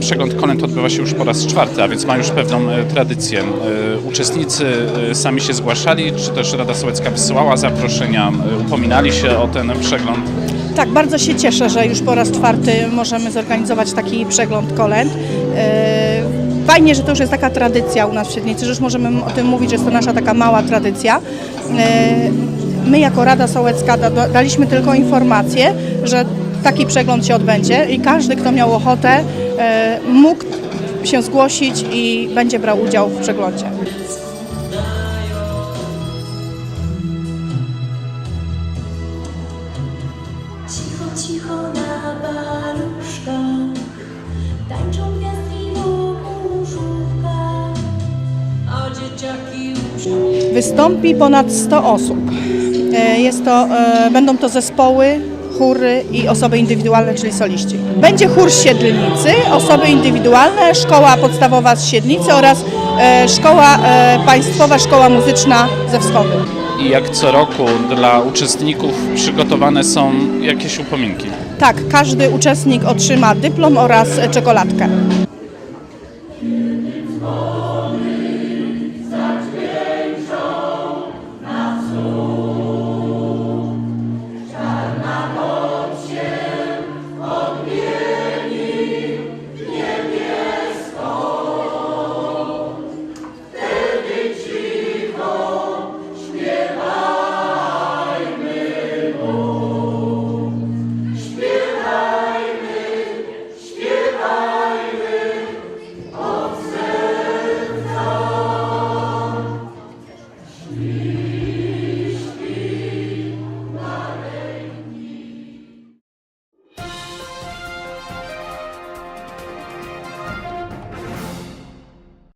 przegląd kolęd odbywa się już po raz czwarty, a więc ma już pewną e, tradycję. E, Uczestnicy e, sami się zgłaszali, czy też Rada Sołecka wysyłała zaproszenia, upominali się o ten przegląd. Tak, bardzo się cieszę, że już po raz czwarty możemy zorganizować taki przegląd kolęd. Fajnie, że to już jest taka tradycja u nas w Siedlnicy, że już możemy o tym mówić, że jest to nasza taka mała tradycja. My jako Rada Sołecka da- da- daliśmy tylko informację, że taki przegląd się odbędzie i każdy, kto miał ochotę, e, mógł się zgłosić i będzie brał udział w przeglądzie. Cicho, cicho na baluszkach Tańczą gwiazdki wokół żółka A dzieciaki uczą Wystąpi ponad 100 osób. E, Jest to, e, będą to zespoły, chóry i osoby indywidualne, czyli soliści. Będzie chór z Siedlnicy, osoby indywidualne, szkoła podstawowa z Siedlnicy oraz e, szkoła e, państwowa, szkoła muzyczna ze wschodu. I jak co roku dla uczestników przygotowane są jakieś upominki? Tak, każdy uczestnik otrzyma dyplom oraz e, czekoladkę.